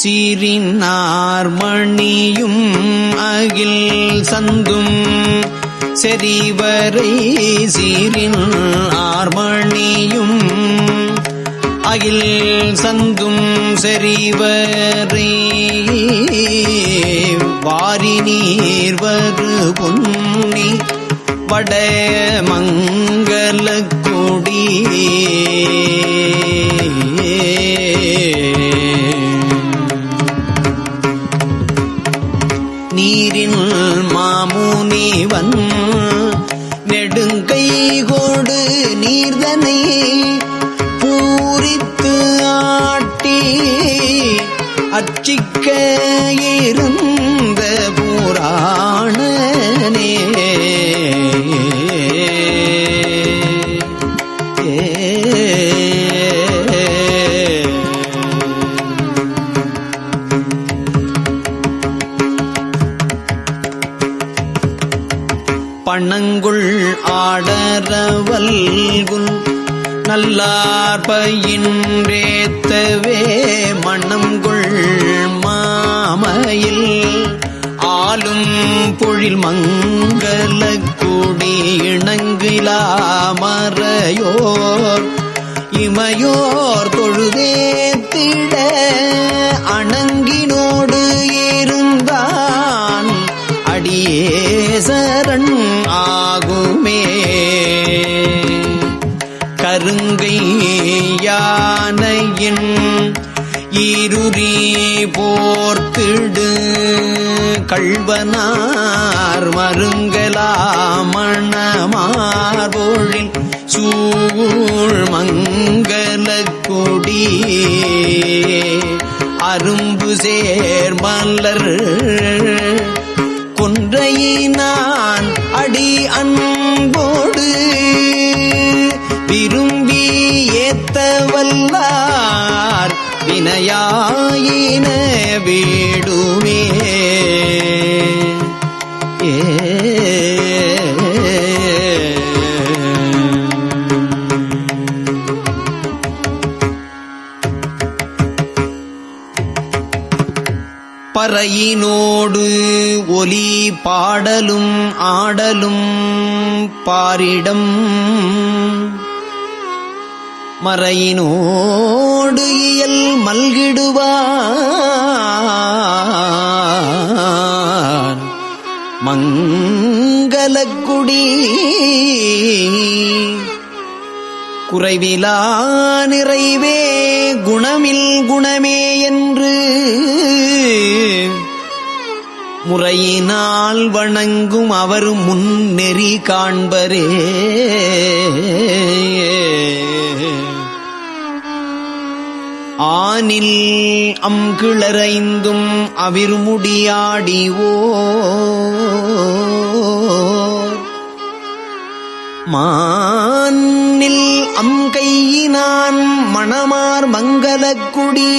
சீரினார் மணியும் அகில் சந்தும் செறிவரை சீரின் ஆர்மணியும் அகில் சந்தும் செறிவரை வாரி நீர்வரு பொன்னி வட மங்கள கொடி. நீரின் மாமுனிவன் நெடுங்கை கோடு நீர்தனை பூரித்து ஆட்டி அச்சிக்க இருந்த நல்லார் பயின்றேத்தவே மாமையில். ஆளும் பொழில் மங்கள குடி இணங்கிலா மறையோர். இமையோர் தொழுதே திட அணங்கின யானையின் இருரி போர்த்திடு. கள்வனார் மருங்கலாமணமார்பொழில் சூழ் மங்கல கொடி அரும்பு சேர்மலர் கொன்றையினான் அடி அன்போடு. விரும்பி ஏத்த வல்லார் வினையாயின வீடுமே. ஏ. பறையினோடு ஒலி பாடலும் ஆடலும் பாரிடம். மறையினோடு இயல் மல்கிடுவான். மங்களக்குடி. குறைவிலா நிறைவே குணமில் குணமே என்று முறையினால் வணங்கும் அவர் முன்னெறி காண்பரே. ஆனில் அம்கிளரைந்தும் அவிர்முடியாடிவோ மானில் அம்கையினான் மணமார் மங்களக்குடி.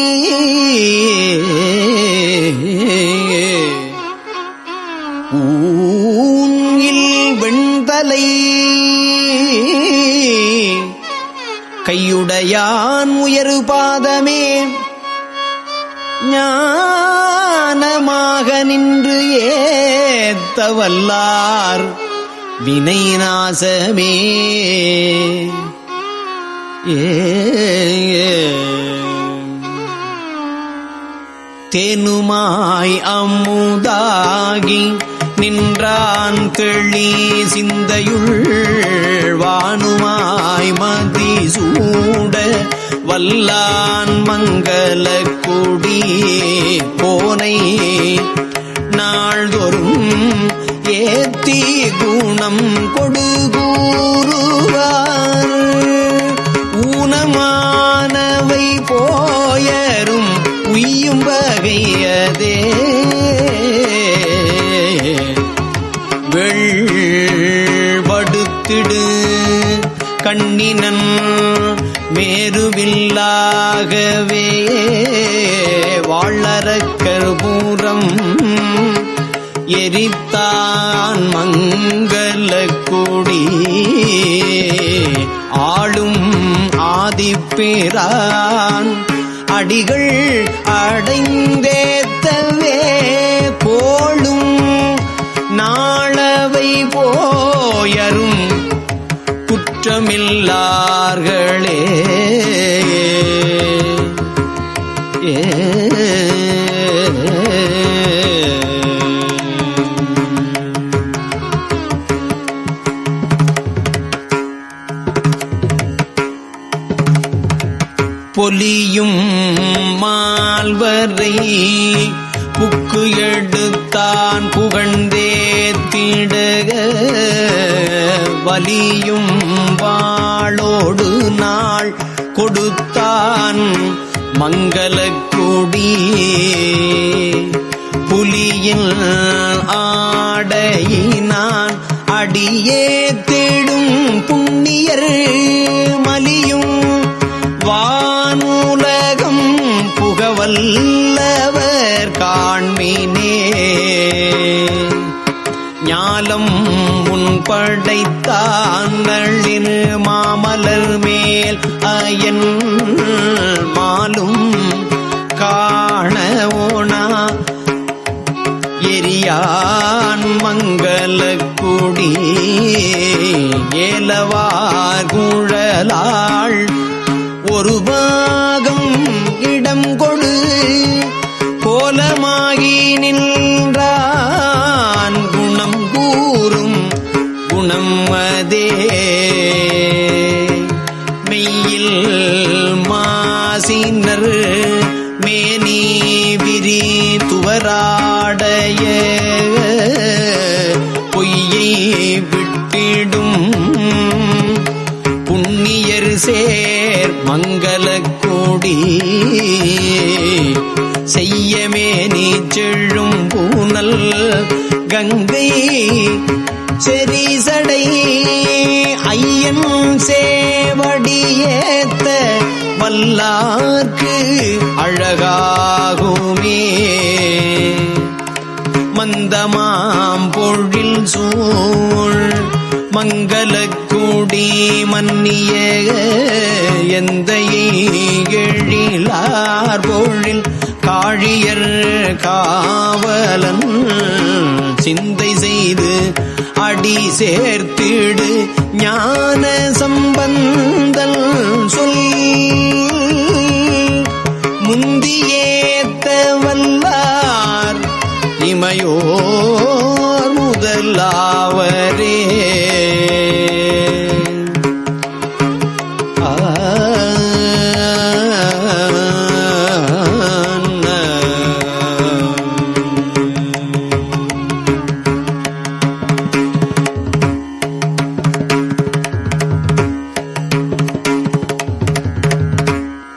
வல்லார் வினை நாசமே. ஏ தேனுமாய் அம்முதாகி நின்றான் கிளி சிந்தையுள் வானுமாய் மதி சூட வல்லான் மங்கள கொடி போனை நாள்தோறும் ஏத்தி குணம் கொடுகூறுவார். ஊனமானவை போயரும் உய்யும் வகையதே. வெள்படுத்திடு கண்ணினன் மேருவில்லாகவே வாழறக்கர் எரித்தான் மங்கள கொடி ஆளும் ஆதிப்பேரான் அடிகள் அடைந்தேத்தவே கோளும் நாளவை போயரும் குற்றமில்லார்களே ஏ. பொலியும் மால்வரை புக்கு எடுத்தான் புகழ்ந்தே திட. வலியும் வாளோடு நாள் கொடுத்தான் மங்களக்குடி. புலியில் ஆடையினான் அடியே தேடும் புண்ணியர்கள் என் அயன் மாலும் காணவோனா எரியான் மங்கள மங்களக்குடி ஏலவார் குழலாள் ஒரு பாகம் இடம் கொடு. கோலமாகி நின்றான் புண்ணியர் சேர் மங்களக்கூடி செய்யமே நீ செழும் பூனல் கங்கை செரிசடை. ஐயன் சேவடியேத்த வல்லார்க்கு அழகாகுமே. மந்தமாம் பொழில் சூழ் மங்களக்கூடி மன்னிய எந்த எழிலார் பொழில். காழியர் காவலன் சிந்தை செய்து அடி சேர்த்திடு ஞான சம்பந்தல் சொல். முந்தியேத்த வல்லார் இமையோ முதலாவரே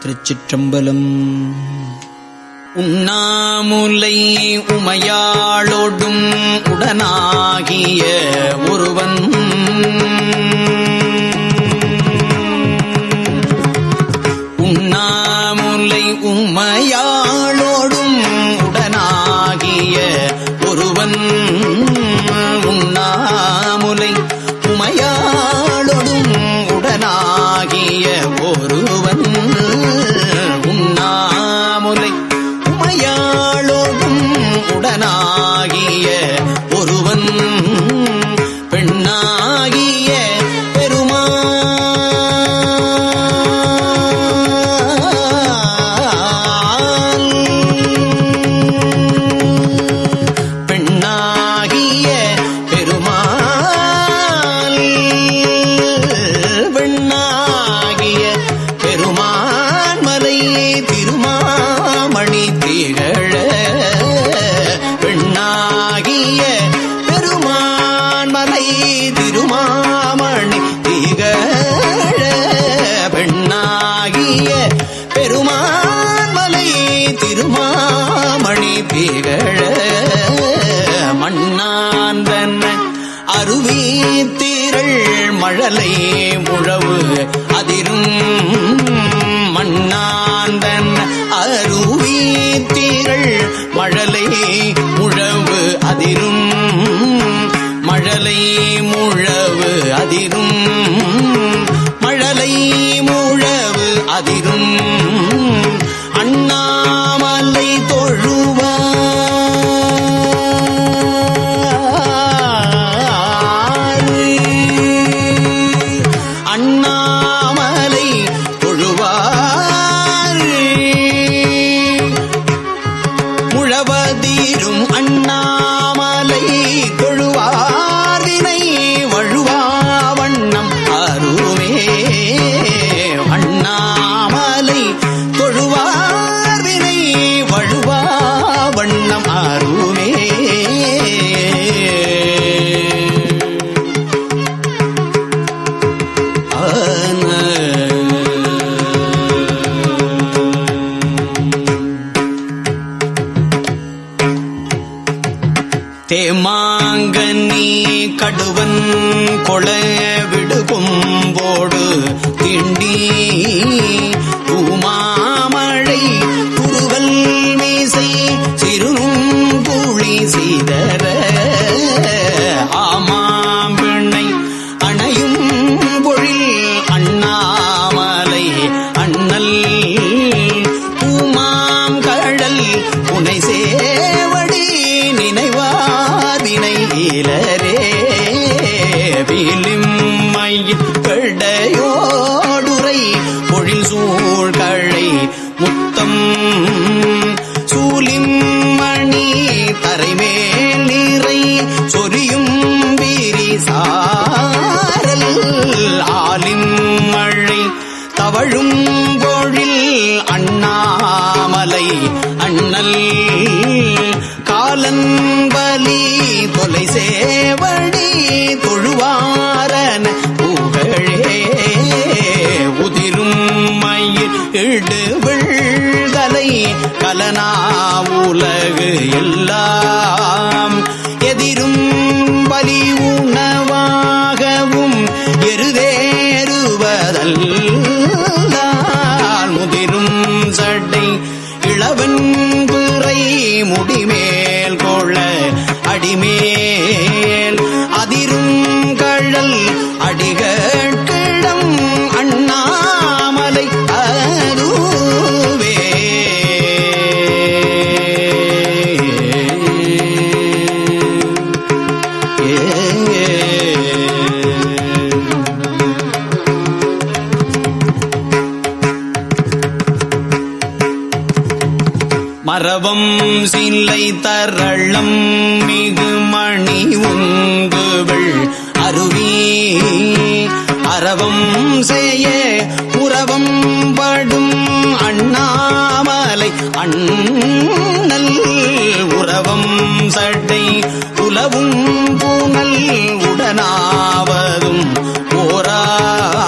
திருச்சிற்றம்பலம் உண்ணாமுலை உமையாளோடும் உடனாகிய ஒருவன் திருமலை திருமாமணி திகழ பெண்ணாகிய பெருமான் மலை திருமாமணி திகழ மண்ணாந்தன் அருவி திரள் மழலை முழவு அதிரும் மண்ணாந்தன் அருவி திரள் மழலை முழவு அதிரும் மழலை முழவு அதிரும். மழை தவழும் பொழில் அண்ணாமலை. அண்ணல் காலன்பலி தொலை சேவடி தொழுவாரன. புகழே உதிரும் மயில் இடு விழ்தலை கலனா உலகு எல்லாம். எதிரும் பலி உணவாகவும் இளவன் பிறை முடிமேல் கொள்ள அடிமேல் அதிரும் கழல் அடிகள் மரபம் சில்லை தரளம் மிகு மணி உங்குகள் அருவி அரவம் செய்ய உறவம் படும் அண்ணாமலை. அண்ணல் உறவம் சட்டை உலவும் பூனல் உடனாவதும். ஓரார்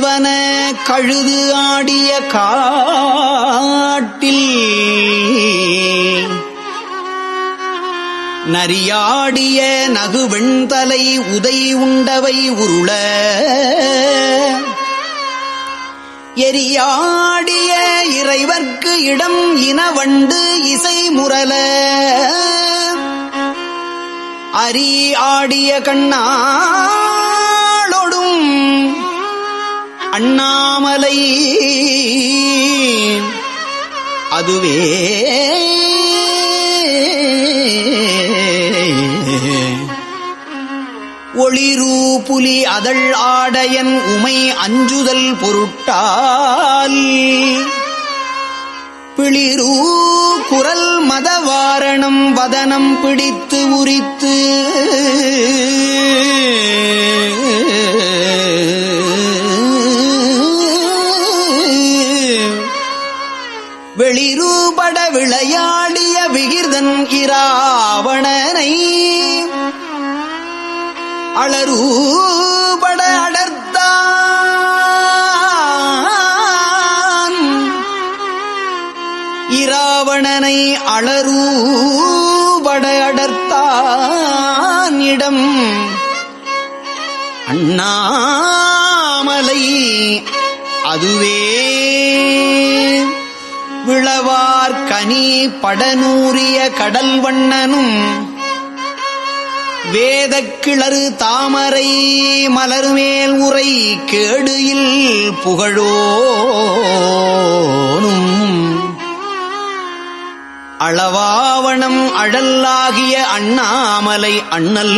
கொள்வன கழுது ஆடிய காட்டில். நரியாடிய நகுவெண்தலை உதை உண்டவை உருள. எரியாடிய இறைவர்க்கு இடம் இனவண்டு இசை முரல அரி ஆடிய கண்ணா அண்ணாமலை. அதுவே. ஒளிரூபுலி அதழ் ஆடையன் உமை அஞ்சுதல் பொருட்டால். பிளிரூ குரல் மதவாரணம் வதனம் பிடித்து உரித்து. விகிர்தன் இராவணனை அளரூபட அடர்த்தான் இராவணனை அளரூபட அடர்த்தான் இடம் அண்ணாமலை அதுவே. விளவார் கனி படநூறிய கடல் வண்ணனும் வேதக்கிளறு தாமரை மலர்மேல் உரை கேடுயில் புகழோனும். அளவாவணம் அழல்லாகிய அண்ணாமலை அண்ணல்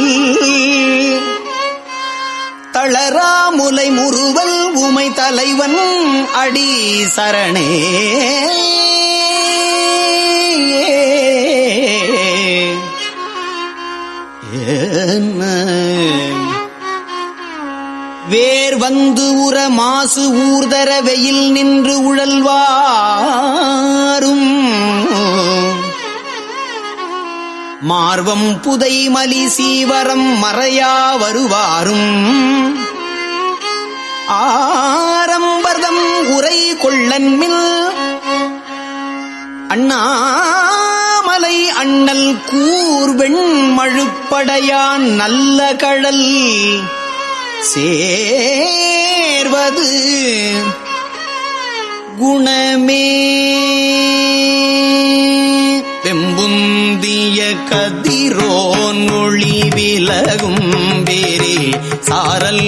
தளராமுலை முறுவல் உமை தலைவன் அடி சரணே. வேர் வந்து உற மாசு ஊர்தர வெயில் நின்று உழல்வாரும் மார்வம் புதை மலி சீவரம் மறையா வருவாரும். ஆரம்பர்தம் உரை கொள்ளன்மில் அண்ணாமலை அண்ணல் கூர்வெண் மழுப்படையான் நல்ல கடல். சேர்வது குணமே. கதிரோன் ஒளி விலகும் வேறே சாரல்.